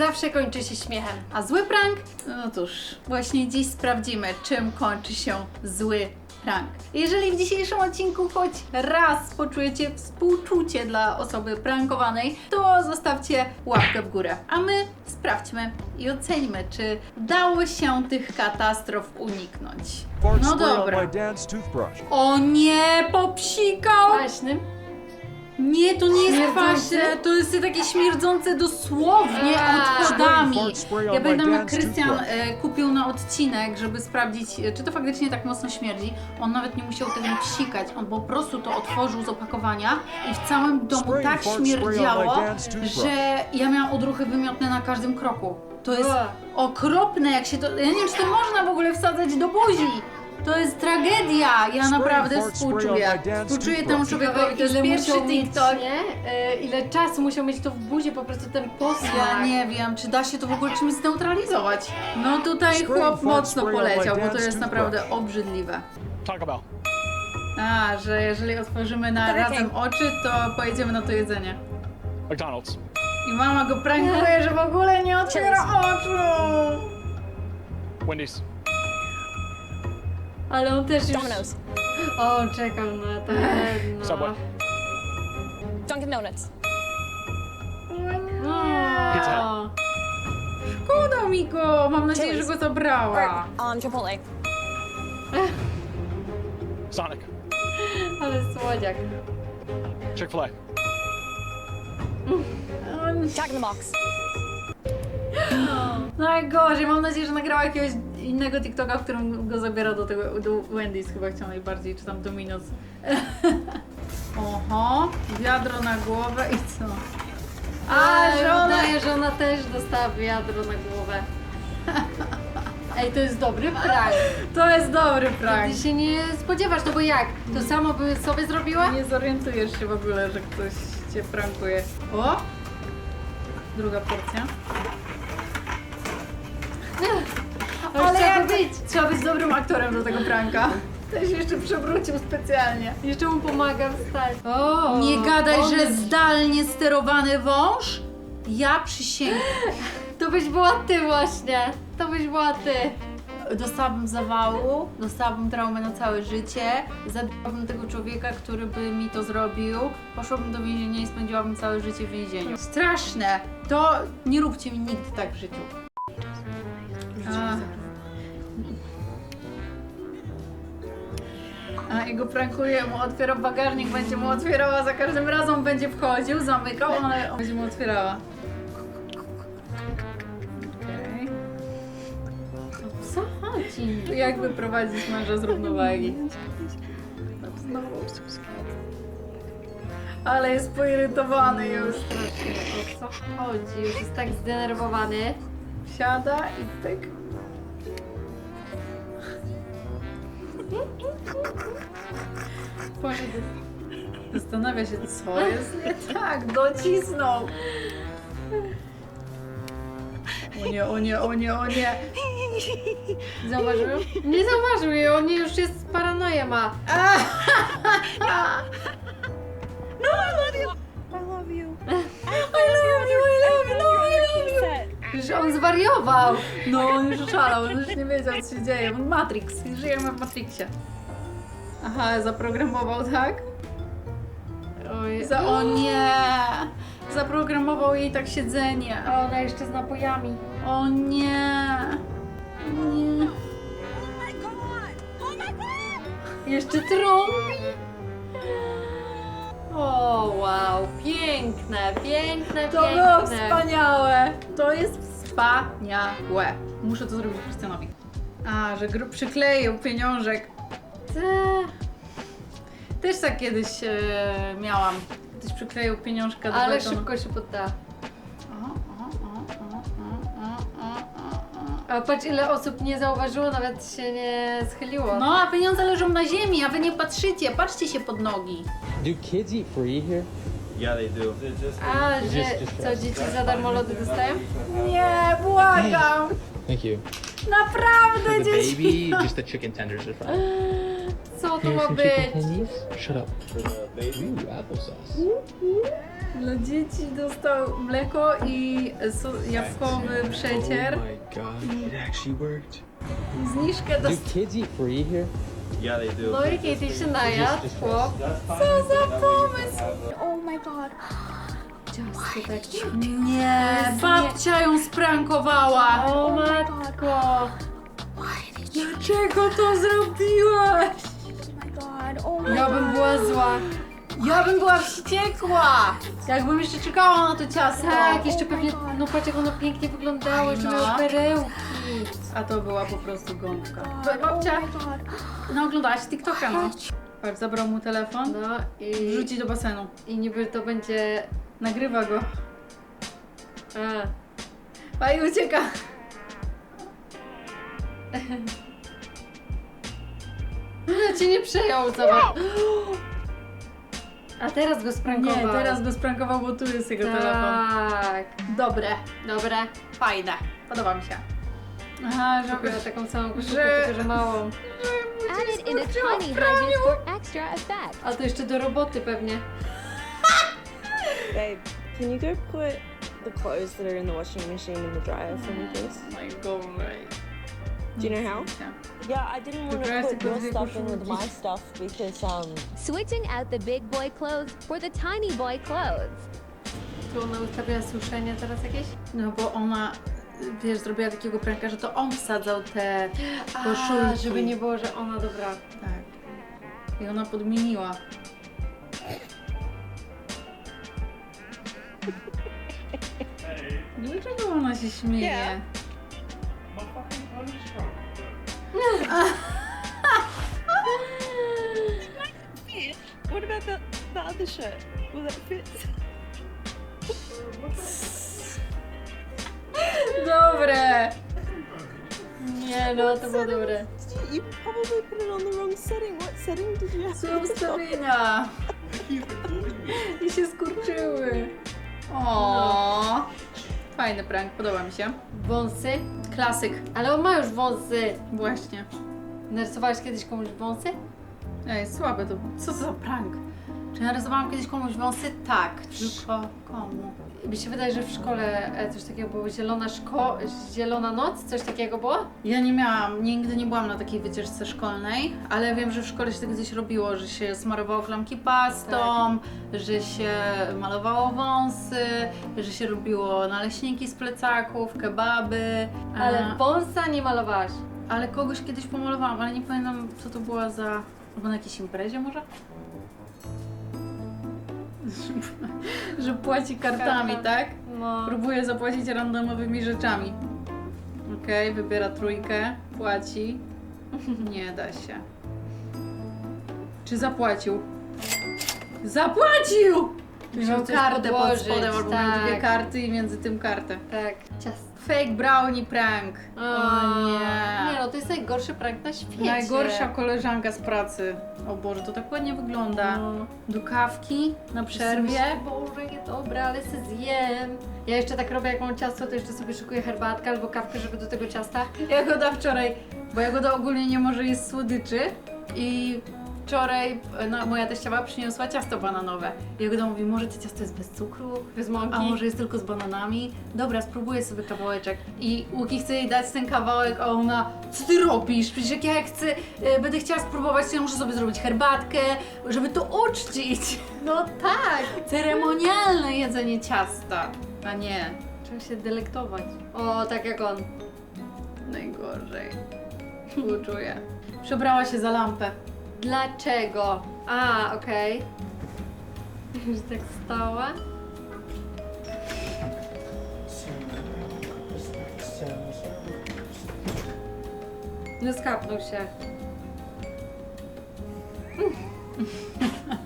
zawsze kończy się śmiechem. A zły prank? No cóż, właśnie dziś sprawdzimy, czym kończy się zły prank. Jeżeli w dzisiejszym odcinku choć raz poczujecie współczucie dla osoby prankowanej, to zostawcie łapkę w górę. A my sprawdźmy i oceńmy, czy udało się tych katastrof uniknąć. No dobra. O nie, popsikał! Kwaśny. Nie, to nie jest Śmierdzący? kwaśne, to jest takie śmierdzące dosłownie A. odchodami. Ja pamiętam jak Krystian e, kupił na odcinek, żeby sprawdzić, e, czy to faktycznie tak mocno śmierdzi. On nawet nie musiał tego psikać, on po prostu to otworzył z opakowania i w całym domu tak śmierdziało, że ja miałam odruchy wymiotne na każdym kroku. To jest okropne, jak się to... Ja nie wiem, czy to można w ogóle wsadzać do buzi. To jest tragedia. Ja naprawdę współczuję. Współczuję temu człowiekowi. To jest pierwszy TikTok. nie? E, ile czasu musiał mieć to w buzie, po prostu ten posmak. Ja nie wiem, czy da się to w ogóle czymś zneutralizować. No tutaj chłop mocno poleciał, bo to jest naprawdę obrzydliwe. Taco Bell. A, że jeżeli otworzymy na razem oczy, to pojedziemy na to jedzenie. McDonald's. I mama go prankuje, że w ogóle nie otwiera oczu. Wendy's. Ale on też już... Domino's. O, czekam na to. No. Subway. Dunkin' Donuts. Pizza O, Szkoda mi go, mam nadzieję, że go zabrała. Um, Chipotle. Sonic. ale słodziak. Chick-fil-A. Jack in the Box. Najgorzej, mam nadzieję, że nagrała jakiegoś innego TikToka, w którym go zabiera do tego, do Wendy's chyba chciał najbardziej, czy tam Domino's. Oho, wiadro na głowę i co? A, że ona... Udaje, że ona też dostała wiadro na głowę. Ej, to jest dobry prank. To jest dobry prank. Ty się nie spodziewasz, no bo jak? To samo by sobie zrobiła? Nie zorientujesz się w ogóle, że ktoś cię prankuje. O! Druga porcja. Ale jak być. Trzeba być dobrym aktorem do tego pranka. Ktoś się jeszcze przewrócił specjalnie. Jeszcze mu pomagam wstać. O, Nie gadaj, że zdalnie sterowany wąż? Ja przysięgam. To byś była ty właśnie. To byś była ty. Dostałabym zawału, dostałabym traumę na całe życie, zabiłabym tego człowieka, który by mi to zrobił, poszłabym do więzienia i spędziłabym całe życie w więzieniu. Straszne! To nie róbcie mi nigdy tak w życiu. A jego prankuje, mu otwiera bagażnik, będzie mu otwierała, za każdym razem będzie wchodził, zamykał, ale on będzie mu otwierała. Okej. O co chodzi? Jak wyprowadzić męża z równowagi? Ale jest poirytowany już. Strasznie, o co chodzi? Już jest tak zdenerwowany. Siada i pyk. Poszedł. Zastanawia się, co jest nie tak. Docisnął. O nie, o nie, o nie, o nie. Zauważył? Nie zauważył jej, on już jest paranoja ma. Już on zwariował. No, on już szalał, on już nie wiedział, co się dzieje. Matrix, żyjemy w Matrixie. Aha, zaprogramował, tak? Oj, Za, o nie! Zaprogramował jej tak siedzenie. A ona jeszcze z napojami. O nie! Nie! Oh! Oh! Jeszcze trąbi. O, wow, piękne, piękne, To piękne. było wspaniałe! To jest wspaniałe. Muszę to zrobić Krystianowi. A, że gru- przykleił pieniążek. Te... Też tak kiedyś e, miałam. Ktoś przykleił pieniążka do Ale betonu. szybko się podda. A patrz ile osób nie zauważyło, nawet się nie schyliło. No, a pieniądze leżą na ziemi, a wy nie patrzycie. Patrzcie się pod nogi. Do kids eat free here? Yeah, they do. A, że co, dzieci za darmo lody dostają? Nie, błagam! Thank you. Naprawdę, the dzieci! baby, just the chicken tenders are fine. Co to Here's ma some chicken być? tendies. Shut up. For the baby. Ooh, applesauce. Dla dzieci dostał mleko i so, jabłkowy przecier. Oh my god. It actually worked. Zniżkę Do dostał. kids eat free here? Yeah, they do. No i Katie się najadł, chłop. Co za pomysł! Oh my god. Ciasto tak. Nie, babcia ją sprankowała. O matko. Dlaczego to zrobiłaś? Oh my god. Oh my Ja bym była zła. Ja bym była wściekła! Jakbym jeszcze czekała na to ciasto. Tak, jeszcze pewnie, no patrz jak ono pięknie wyglądało, jeszcze No. miało perełki. A to była po prostu gąbka. god. Babcia, god. no oglądałaś TikToka, no. Patrz, zabrał mu telefon, No i, wrzuci do basenu. i niby to będzie... Nagrywa go. A, A i ucieka. ja cię nie przejął, zobacz. A teraz go Nie, sprankował. teraz go sprankował, bo tu jest jego telefon. Tak. Dobre, Dobre. fajne. Podoba mi się. Aha, Robię żeby... taką samą koszulkę, że- tylko że małą. Added in a tiny hydrants for extra effect. A to jeszcze do roboty pewnie. Babe, can you go put the clothes that are in the washing machine in the dryer for me, please? Najgorzej. Do you know how? Yeah, I didn't want to put your stuff in with my stuff because um Switching out the big boy clothes for the tiny boy clothes. Tu ona ustawiała suszenie teraz jakieś? No bo ona, wiesz, zrobiła takiego pranka, że to on wsadzał te koszulki. A, żeby nie było, że ona dobra. Tak. I ona podmieniła. Dlaczego ona się śmieje? What about the, the other shirt? Will that fit? Dobre! Nie no, to było dobre. You probably put it on the wrong setting. What setting did you have? Złe ustawienia! I się skurczyły. O, Fajny prank, podoba mi się. Wąsy? Klasyk, Ale on ma już wąsy. właśnie. Narysowałeś kiedyś komuś wąsy? Ej, słabe to. Co to za prank? Czy narysowałam kiedyś komuś wąsy? Tak, tylko komu? Mi się wydaje, że w szkole e, coś takiego było, zielona szko... zielona noc, coś takiego było? Ja nie miałam, nigdy nie byłam na takiej wycieczce szkolnej, ale wiem, że w szkole się tak gdzieś robiło, że się smarowało klamki pastą, że się malowało wąsy, że się robiło naleśniki z plecaków, kebaby. Ale e, wąsa nie malowałaś. ale kogoś kiedyś pomalowałam, ale nie pamiętam co to była za... Albo na jakiejś imprezie może? Że płaci kartami, Karta. tak? No. Próbuje zapłacić randomowymi rzeczami. Okej, wybiera trójkę, płaci. Nie da się. Czy zapłacił? Zapłacił! Miał Musiał coś kart podę pod spodem, albo miał tak. dwie karty i między tym kartę. Tak, ciasto. Fake brownie prank. O nie. Nie no, to jest najgorszy prank na świecie. Najgorsza koleżanka z pracy. O Boże, to tak ładnie wygląda. No. Do kawki na przerwie. Boże, nie dobra, ale se zjem. Ja jeszcze tak robię, jak mam ciasto, to jeszcze sobie szykuję herbatkę albo kawkę, żeby do tego ciasta. Jagoda wczoraj, bo Jagoda ogólnie nie może jeść słodyczy i wczoraj no, moja teściowa przyniosła ciasto bananowe. I Jagoda mówi, może to ciasto jest bez cukru, Bez mąki. a może jest tylko z bananami. Dobra, spróbuję sobie kawałeczek. I Łuki chce jej dać ten kawałek, a ona, co ty robisz? Przecież jak ja chcę, e, będę chciała spróbować, to ja muszę sobie zrobić herbatkę, żeby to uczcić. No tak. Ceremonialne jedzenie ciasta, a nie Trzeba się delektować. O, tak jak on. najgorzej. Współczuję. Przebrała się za lampę. Dlaczego? A, okej. Że tak stała? No skapnął się.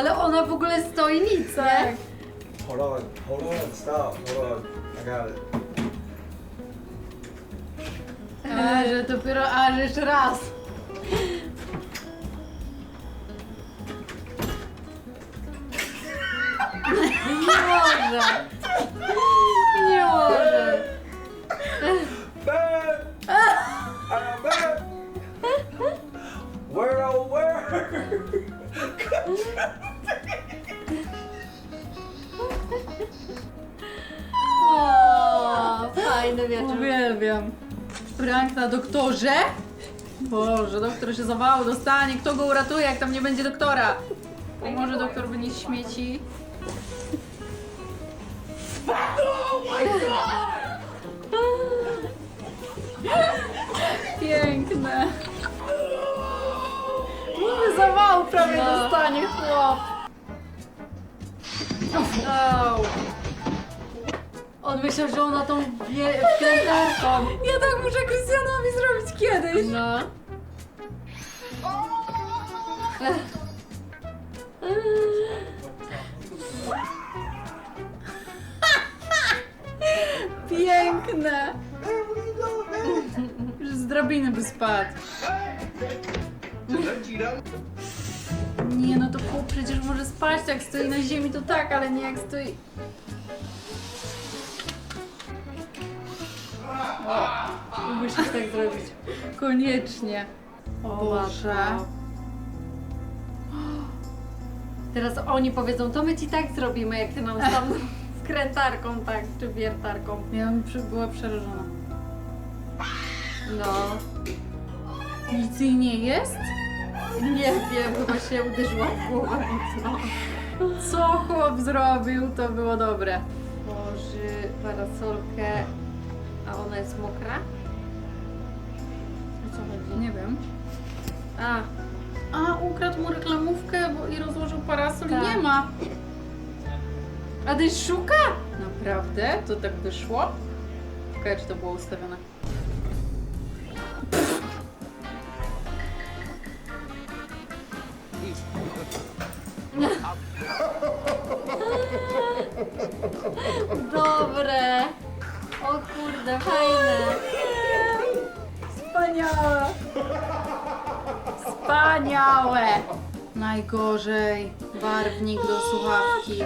ale ona w ogóle stoi nic, nie? Hold on, hold on, stop, hold on. I got it. A, że dopiero, a, że jeszcze raz. Nie może. Fajny wieczór. Uwielbiam. Prank na doktorze? Boże, doktor się zawału dostanie. Kto go uratuje, jak tam nie będzie doktora? Może doktor wynieść śmieci? Piękne. Mówię, zawału prawie No. dostanie chłop. Au. On myślał, że ona tą wie- wkrętarką. Ja tak muszę Krystianowi zrobić kiedyś. No. Piękne. Już z drabiny by spadł. Nie no to chłop przecież może spaść jak stoi na ziemi to tak, ale nie jak stoi... Musisz tak zrobić. Koniecznie. O Boże. Teraz oni powiedzą, to my ci tak zrobimy, jak ty nam tam wkrętarką, tak, czy wiertarką. Ja bym przy- była przerażona. No. Nic jej nie jest? Nie wiem, chyba się uderzyła w głowę mocno. Co chłop zrobił, to było dobre. Położy parasolkę, a ona jest mokra? O co chodzi? Nie wiem. A, A, ukradł mu reklamówkę bo i rozłożył parasol Tak. nie ma. a ty szuka? Naprawdę? To tak wyszło? Ciekawe, czy to było ustawione. Dobre. Kurde, fajne. Wspaniałe! Wspaniałe! Najgorzej. Barwnik do słuchawki.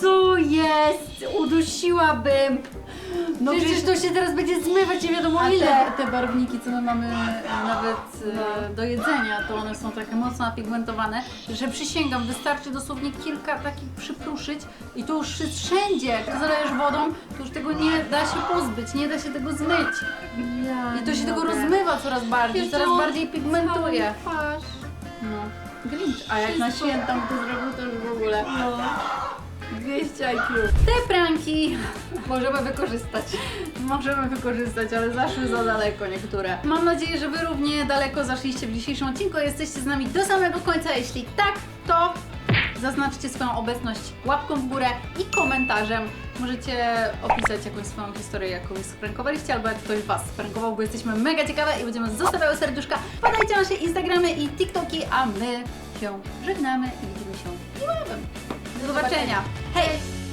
Co jest? Udusiłabym. No przecież to się teraz będzie zmywać nie wiadomo A ile. te, te barwniki, co my mamy e, nawet e, do jedzenia, to one są takie mocno napigmentowane, że przysięgam, wystarczy dosłownie kilka takich przypruszyć i to już jest wszędzie. Jak to zalejesz wodą, to już tego nie da się pozbyć, nie da się tego zmyć. Ja I to się nie tego mogę. rozmywa coraz bardziej, Wiesz coraz co? bardziej pigmentuje. Całą twarz. No. Grinch, a jak na Wszystko. święta mu to zrobił, to już w ogóle. No. 200 IQ. Te pranki Możemy wykorzystać. możemy wykorzystać, ale zaszły za daleko niektóre. Mam nadzieję, że Wy równie daleko zaszliście w dzisiejszym odcinku. Jesteście z nami do samego końca. Jeśli tak, to zaznaczcie swoją obecność łapką w górę i komentarzem. Możecie opisać jakąś swoją historię, jak kogoś sprankowaliście, albo jak ktoś Was sprankował, bo jesteśmy mega ciekawe i będziemy zostawiały serduszka. Podajcie nasze Instagramy i TikToki, a my się żegnamy i widzimy się niebawem. Do zobaczenia. Hej!